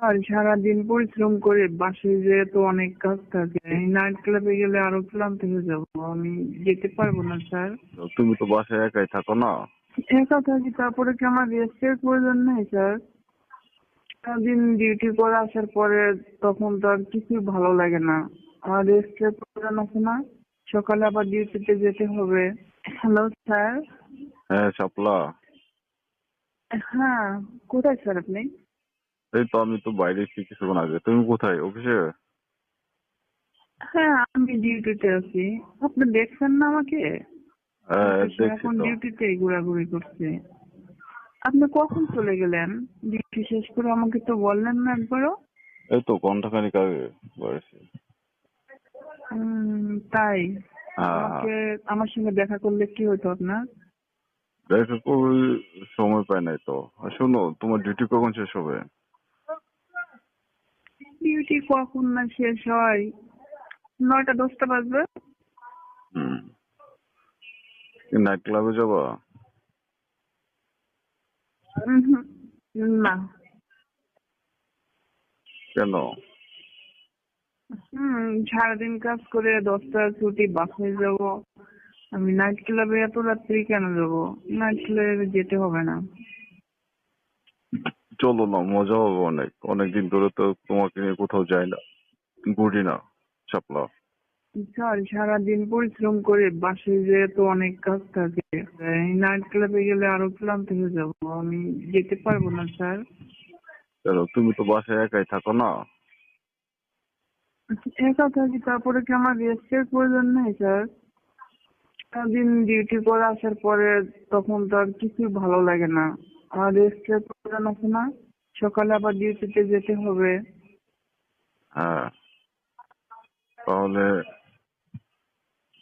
আর সারাদিন পরিশ্রম করে বাসে যেয়ে তো অনেক কাজ থাকে। নাইট ক্লাবে গেলে আরও ক্লান্ত হয়ে যাব। আমি যেতে পারব না স্যার। তুমি তো বাসায় একাই থাকো না? একা থাকি তারপরে কি আমার রেস্টের প্রয়োজন নেই স্যার? সারাদিন ডিউটি করে আসার পরে তখন তো আর কিছু ভালো লাগে না। আমার রেস্টের প্রয়োজন আছে না? সকালে আবার ডিউটিতে যেতে হবে। Hello sir? হ্যাঁ শাপলা। হ্যাঁ কোথায় স্যার আপনি? এই তো আমি তো বাইরে এসেছি কিছুক্ষণ আগে তুমি কোথায়? অফিসে হ্যাঁ আমি ডিউটিতে আছি। আপনি দেখছেন না আমাকে? হ্যাঁ এখন তো। ডিউটিতে ঘোরাঘুরি করছে। আপনি কখন চলে গেলেন? ডিউটি শেষ করে আমাকে তো বললেন না একবারও। এই তো ঘন্টাখানিক আগে বাড়িছি তাই? হ্যাঁ। আমাকে আমার সঙ্গে দেখা করলে কি হতো আপনার? দেখা সময় পাই নাই তো। শোনো তোমার ডিউটি কখন শেষ হবে? ডিউটি কখন না শেষ হয়? নয়টা দশটা বাজবে? নাইট ক্লাবে যাবা? না। কেন? হুম সারাদিন কাজ করে দশটা ছুটি বাসায় যাব। আমি নাইট ক্লাবে এত রাত্রি কেন যাব? নাইট ক্লাবে যেতে হবে না। চলো না মজা হবে অনেক। অনেকদিন ধরে তো তোমাকে নিয়ে কোথাও যাই না। ঘুরি না শাপলা স্যার সারাদিন পরিশ্রম করে বাসে যেয়ে তো অনেক কাজ থাকে। নাইট ক্লাবে গেলে আরও ক্লান্ত হয়ে যাব। আমি যেতে পারব না স্যার। কেন? তুমি তো বাসায় একাই থাকো না। একা থাকি তারপরে কি আমার রেস্টের প্রয়োজন নেই স্যার? সারাদিন ডিউটি করে আসার পরে তখন তো আর কিছু ভালো লাগে না। আমার রেস্টের প্রয়োজন আছে না সকালে আবার ডিউটিতে যেতে হবে। হ্যাঁ তাহলে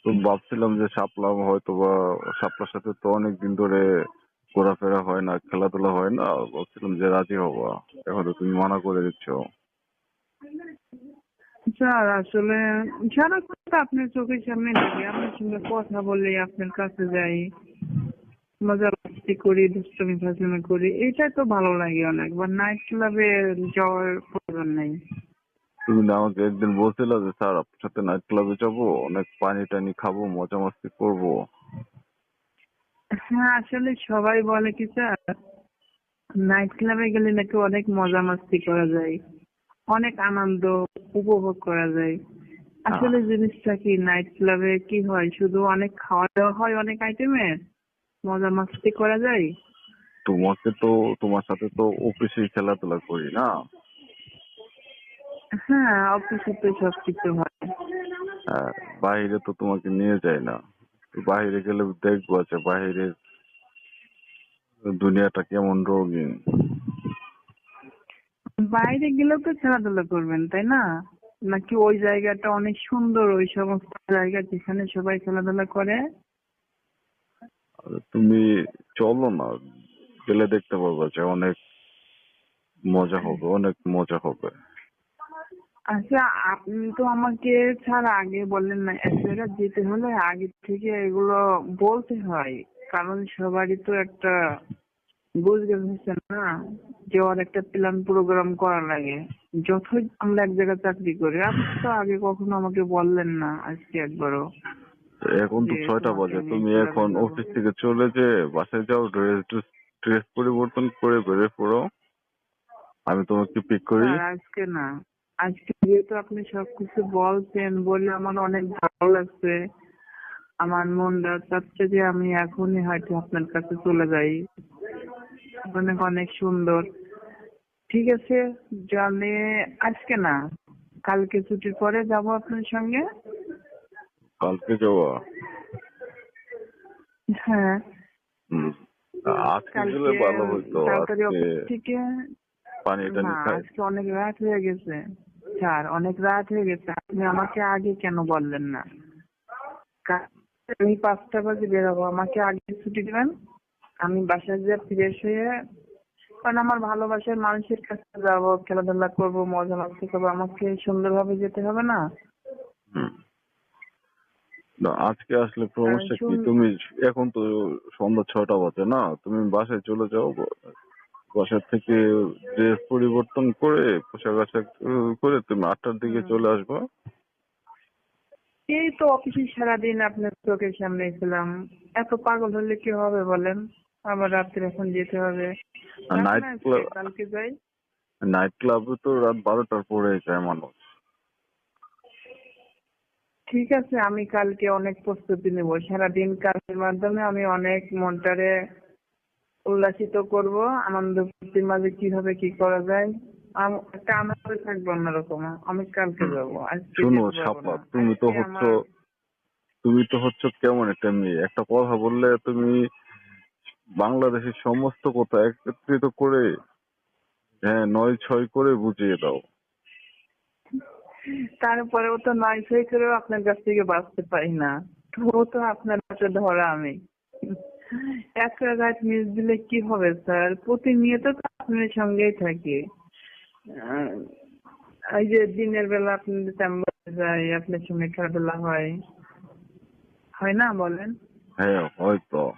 তো ভাবছিলাম যে সাপলাম হয়তো বা সাপলার সাথে তো অনেকদিন ধরে ঘোরাফেরা হয় না খেলাধুলা হয় না ভাবছিলাম যে রাজি হবা। এখন তো তুমি মানা করে দিচ্ছ। স্যার আসলে সারাক্ষণ তো আপনার চোখের সামনে দেখি আপনার সঙ্গে কথা বলে আপনার কাছে যাই। মজা মাস্তি করি দুষ্টমি ফাজলামি করি এটাই তো ভালো লাগে অনেক। বা নাইট ক্লাবে যাওয়ার প্রয়োজন নেই। তুমি আমাকে একদিন বলছিলে যে স্যার আপনার সাথে নাইট ক্লাবে যাব অনেক পানি টানি খাব মজা মাস্তি করব। হ্যাঁ আসলে সবাই বলে কি স্যার নাইট ক্লাবে গেলে নাকি অনেক মজা মাস্তি করা যায় অনেক আনন্দ উপভোগ করা যায়। আসলে জিনিসটা কি নাইট ক্লাবে কি হয় শুধু অনেক খাওয়া দাওয়া হয় অনেক আইটেমের মজা মাস্তি করা যায়? তোমাকে তো তোমার সাথে তো অফিসে খেলাধুলা করি না? হ্যাঁ অফিসে তো সবকিছু হয়। হ্যাঁ, বাইরে তো তোমাকে নিয়ে যায় না। বাইরে গেলে দেখব যে বাইরের দুনিয়াটা কেমন রঙিন। বাইরে গেলেও তো খেলাধুলা করবেন তাই না? নাকি ওই জায়গাটা অনেক সুন্দর ওই সমস্ত জায়গা যেখানে সবাই খেলাধুলা করে? তুমি চলো না, গেলে দেখতে পারবা যে অনেক মজা হবে, অনেক মজা হবে। আচ্ছা আপনি তো আমাকে ছাড়া আগে বললেন না, এক জায়গায় যেতে হলে আগে থেকে এগুলো বলতে হয়, কারণ সবারই তো একটা বুঝতে হচ্ছে না যে ওর একটা প্ল্যান প্রোগ্রাম করা লাগে। যতই আমরা এক জায়গায় চাকরি করি, আপনি তো আগে কখনো আমাকে বললেন না আজকে একবারও। এখন তো ছয়টা বাজে। তুমি এখন। অফিস থেকে চলে যে বাসায় যাও ড্রেস ড্রেস পরিবর্তন করে বেরিয়ে পড়ো। আমি তোমাকে পিক করি। আজকে না আজকে যেহেতু আপনি সবকিছু বলছেন বলে আমার অনেক ভালো লাগছে। আমার মনটা চাচ্ছে যে আমি এখনই হয়তো আপনার কাছে চলে যাই। অনেক অনেক সুন্দর। ঠিক আছে জানে আজকে না কালকে ছুটির পরে যাব আপনার সঙ্গে। কালকে যাওয়া হ্যাঁ। হুম। আজকে গেলে ভালো হতো আজকে অফিস থেকে পানি টানি না আজকে অনেক রাত হয়ে গেছে। স্যার অনেক রাত হয়ে গেছে। আপনি আমাকে আগে কেন বললেন না? আমি পাঁচটা বাজে বেরোবো আমাকে আগে ছুটি দিবেন। আমি বাসায় গিয়ে ফ্রেশ হয়ে কারণ আমার ভালোবাসার মানুষের কাছে যাব খেলাধুলা করব মজা মাস্তি করব আমাকে সুন্দরভাবে যেতে হবে না। হুম। না আজকে আসলে সমস্যা কি? তুমি এখন তো সন্ধ্যা ছয়টা বাজে না? তুমি বাসায় চলে যাও বাসা থেকে ড্রেস পরিবর্তন করে পোশাক আশাক করে তুমি আটটার দিকে চলে আসবা। এই তো অফিসে সারাদিন আপনার চোখের সামনে ছিলাম। এত পাগল হলে কি হবে বলেন? আবার রাত্রে এখন যেতে হবে। আর নাইট ক্লাব কালকে যাই। নাইট ক্লাবে তো রাত বারোটার পরে যায় মানুষ। ঠিক আছে আমি কালকে অনেক প্রস্তুতি নেব। সারাদিন কাজের মাধ্যমে আমি অনেক মনটারে উল্লাসিত করব আনন্দ ফুর্তির মাঝে কীভাবে কি করা যায়। আম- একটা আনন্দ থাকবে অন্যরকম আমি কালকে যাব শুনো সাপা তুমি তো হচ্ছ তুমি তো হচ্ছ কেমন একটা মেয়ে? একটা কথা বললে তুমি বাংলাদেশের সমস্ত কথা একত্রিত করে হ্যাঁ নয় ছয় করে বুঝিয়ে দাও। তারপরেও তো নয় ছয় করেও আপনার কাছ থেকে বাঁচতে পারি না। তবুও তো আপনার হাতে ধরা আমি। একটা রাত মিস দিলে কি হবে স্যার প্রতিনিয়ত তো আপনার সঙ্গেই থাকি। এই যে দিনের বেলা আপনাদের চেম্বারে যাই আপনার সঙ্গে খেলাধুলা হয়। হয় না বলেন? হ্যাঁ হয়তো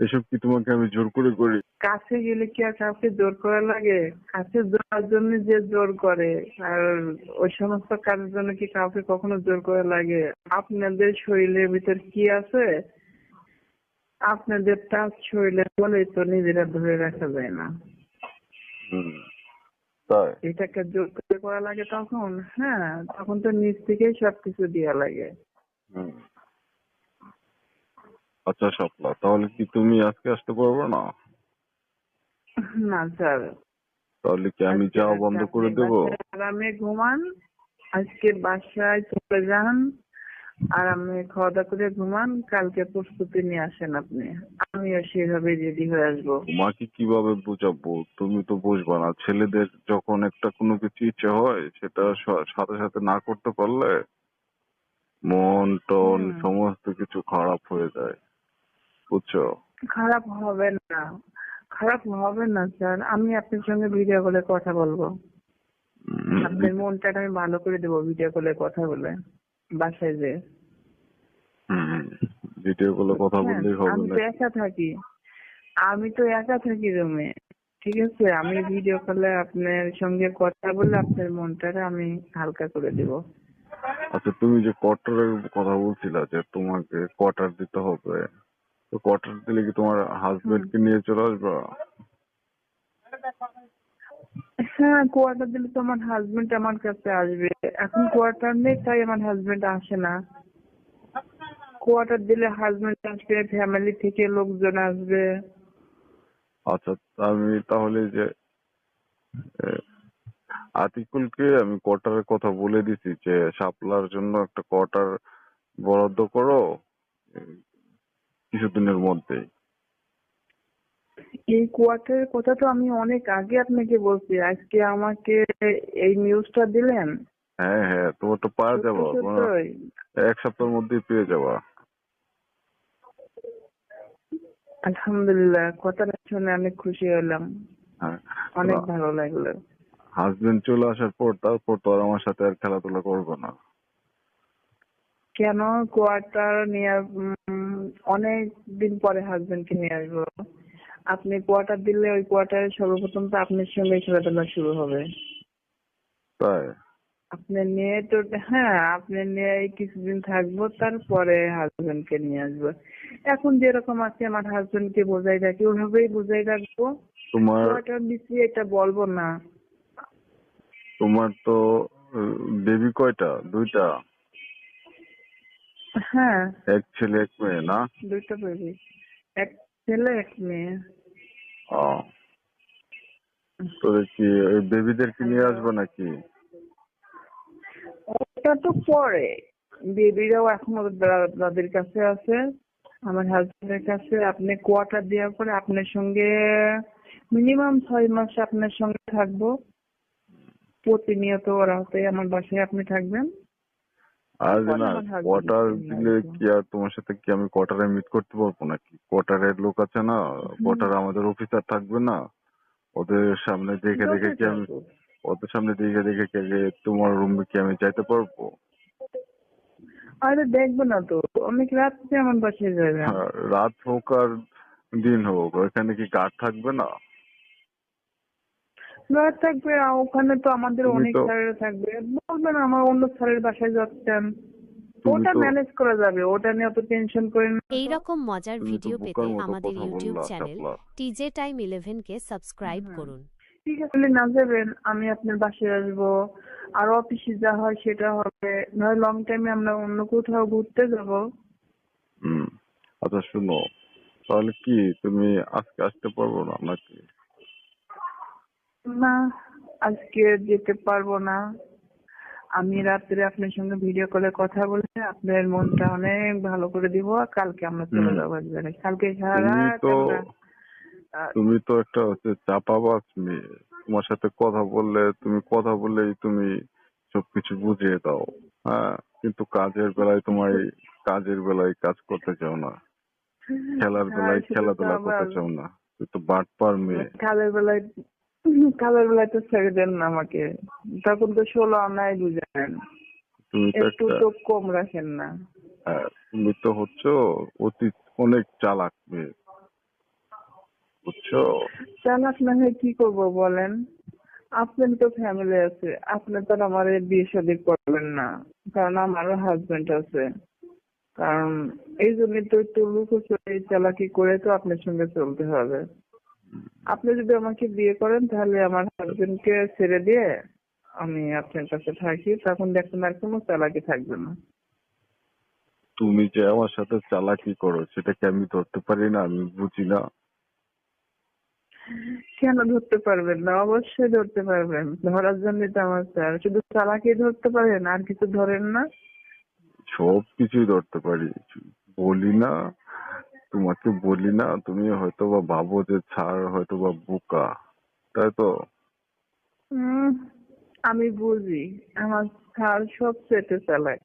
এসব কি তোমাকে আমি জোর করে করি? কাছে গেলে কি আর কাউকে জোর করা লাগে? কাছে যাওয়ার জন্য যে জোর করে আর ওই সমস্ত কাজের জন্য কি কাউকে কখনো জোর করা লাগে? আপনাদের শরীরের ভিতর কি আছে? আপনাদের টাচ শরীরে বলেই তো নিজেরা ধরে রাখা যায় না। এটাকে জোর করে করা লাগে তখন? হ্যাঁ তখন তো নিজ থেকেই সবকিছু দেওয়া লাগে। আচ্ছা সাপলা তাহলে কি তুমি আজকে আসতে পারবে না? না স্যার। তাহলে কি আমি যাওয়া বন্ধ করে দেবো? আরামে ঘুমান আজকে বাসায় চলে যান আরামে খাওয়া দাওয়া করে ঘুমান কালকে প্রস্তুতি নিয়ে আসেন আপনি। আমিও সেভাবে রেডি হয়ে আসব। তোমাকে কীভাবে বুঝাবো? তুমি তো বুঝবা না। ছেলেদের যখন একটা কোনো কিছু ইচ্ছে হয় সেটা সাথে সাথে না করতে পারলে মন টন সমস্ত কিছু খারাপ হয়ে যায়। বুঝছ? খারাপ হবে না। খারাপ হবে না স্যার। আমি আপনার সঙ্গে ভিডিও কলে কথা বলব। আপনার মনটা আমি ভালো করে দেবো ভিডিও কলে কথা বলে বাসায় যে ভিডিও কলে কথা বললেই হবে আমি তো একা থাকি। আমি তো একা থাকি রুমে। ঠিক আছে আমি ভিডিও কলে আপনার সঙ্গে কথা বলে আপনার মনটাকে আমি হালকা করে দেব। আচ্ছা তুমি যে কোয়ার্টারের কথা বলছিলা যে তোমাকে কোয়ার্টার দিতে হবে তো কোয়ার্টার দিলে কি তোমার হাজবেন্ড কে নিয়ে চলে আসবা? হ্যাঁ কোয়ার্টার দিলে তো আমার হাজবেন্ড আমার কাছে আসবে। এখন কোয়ার্টার নেই তাই আমার হাজবেন্ড আসে না। কোয়ার্টার দিলে হাজবেন্ড আসবে ফ্যামিলি থেকে লোকজন আসবে। আচ্ছা আমি তাহলে যে আতিকুলকে আমি কোয়ার্টারের কথা বলে দিছি যে শাপলার জন্য একটা কোয়ার্টার বরাদ্দ করো। কিছুদিনের মধ্যে। এই কোয়ার্টারের কথা তো আমি অনেক আগে আপনাকে বলছি। আজকে আমাকে এই নিউজটা দিলেন। হ্যাঁ হ্যাঁ তোমার তো পাওয়া যাবা। এক সপ্তাহের মধ্যেই পেয়ে যাবা। আলহামদুলিল্লাহ কথাটা শুনে অনেক খুশি হলাম। হ্যাঁ অনেক ভালো লাগল। হাজবেন্ড চলে আসার পর তারপর তো আর আমার সাথে আর খেলাধুলা করবে না। কেন কোয়ার্টার নিয়ে অনেক দিন পরে হাজবেন্ডকে নিয়ে আসব। আপনি কোয়ার্টার দিলে ওই কোয়ার্টারে সর্বপ্রথম তো আপনার সঙ্গে খেলাধুলা শুরু হবে। তাই? আপনি নিয়ে তো হ্যাঁ আপনি নিয়ে কিছুদিন থাকব তারপরে হাজবেন্ডকে নিয়ে আসব। এখন যেরকম আছে আমার হাজবেন্ডকে বোঝাই রাখি ওইভাবেই বোঝাই রাখব। তোমার কোয়ার্টার দিচ্ছি এটা বলব না। তোমার তো বেবি কয়টা? দুইটা? হ্যাঁ। এক ছেলে এক মেয়ে না? দুইটা বেবি এক ছেলে এক মেয়ে। ও। তো কি ওই বেবিদেরকে নিয়ে আসবে নাকি? ওটা তো পরে। বেবিরাও এখন দাদির কাছে আছে আমার হাজবেন্ডের কাছে। আপনি কোয়ার্টার দেওয়ার পরে আপনার সঙ্গে মিনিমাম ছয় মাস আপনার সঙ্গে থাকব। প্রতিনিয়ত রাতে আমার বাসায় আপনি থাকবেন। আর না কোয়ার্টার দিলে কি। আর তোমার সাথে কি আমি কোয়ার্টারে মিট করতে পারব নাকি? কোয়ার্টারের লোক আছে না কোয়ার্টারে আমাদের অফিসার থাকবে না। ওদের সামনে দেখে দেখে কি আমি ওদের সামনে দেখে দেখে কি যে তোমার রুমে কি আমি যাইতে পারব? আরে দেখব না তো অনেক রাত্রে আমার বাসায় যাবেন আর রাত হোক আর দিন হোক ওইখানে কি গার্ড থাকবে না? লয়ার থাকবে আর ওখানে তো আমাদের অনেক স্যারেরা থাকবে। বলবেন আমার অন্য স্যারের বাসায় যাচ্ছেন। ওটা ম্যানেজ করা যাবে ওটা নিয়ে অত টেনশন করেন না। এই রকম মজার ভিডিও পেতে আমাদের ইউটিউব চ্যানেল। টিজে টাইম ইলেভেনকে সাবস্ক্রাইব করুন। ঠিক আছে তাহলে না যাবেন আমি আপনার বাসায় আসব। আর অফিসে যা হয় সেটা হবে। নয় লং টাইমে আমরা অন্য কোথাও ঘুরতে যাব। হুম আচ্ছা শুনো তাহলে কি তুমি আজকে আসতে পারব না নাকি? না আজকে যেতে পারব না। আমি রাত্রে আপনার সঙ্গে ভিডিও কলে কথা বলে আপনার মনটা অনেক ভালো করে দিব আর কালকে আমরা চলে যাব একবারে। কালকে সারা তুমি তো একটা হচ্ছে চাপাবাজ মেয়ে। তোমার সাথে কথা বললে তুমি কথা বললেই তুমি সবকিছু বুঝিয়ে দাও। হ্যাঁ কিন্তু কাজের বেলায় তোমার কাজের বেলায় কাজ করতে চাও না। খেলার বেলায় খেলাধুলা করতে চাও না। তো বাটপার মেয়ে। কালের বেলায় কালের বেলায় তো ছেড়ে দেন না আমাকে। তখন তো ষোলো আনাই বুঝেন একটু তো কম রাখেন না। হ্যাঁ, তুমি তো হচ্ছে অতি অনেক চালাক মেয়ে। বুঝছ? চালাক না হয়ে কি করব বলেন? আপনার তো ফ্যামিলি আছে। আপনি তো আমার বিয়ে শাদী করবেন না। কারণ আমারও হাজবেন্ড আছে। কারণ এই জন্য তো একটু লুকোচুরি চালাকি করে তো আপনার সঙ্গে চলতে হবে। আপনি যদি আমাকে বিয়ে করেন তাহলে আমার হাজবেন্ডকে ছেড়ে দিয়ে আমি আপনার কাছে থাকি। তখন দেখবেন আর কোনো চালাকি থাকবে না। তুমি যে আমার সাথে চালাকি করো সেটা কি আমি ধরতে পারি না? আমি বুঝি না। কেন ধরতে পারবেন না? অবশ্যই ধরতে পারবেন। ধরার জন্যই তো আমার স্যার। শুধু চালাকি ধরতে পারেন আর কিছু ধরেন না? সব কিছুই ধরতে পারি। বলি না। তোমাকে বলি না, তুমি হয়তো বা ভাবো যে ছাড় হয়তো বা বোকা, তাই তো? আমি বুঝি, আমার স্যার সব চেটে চালায়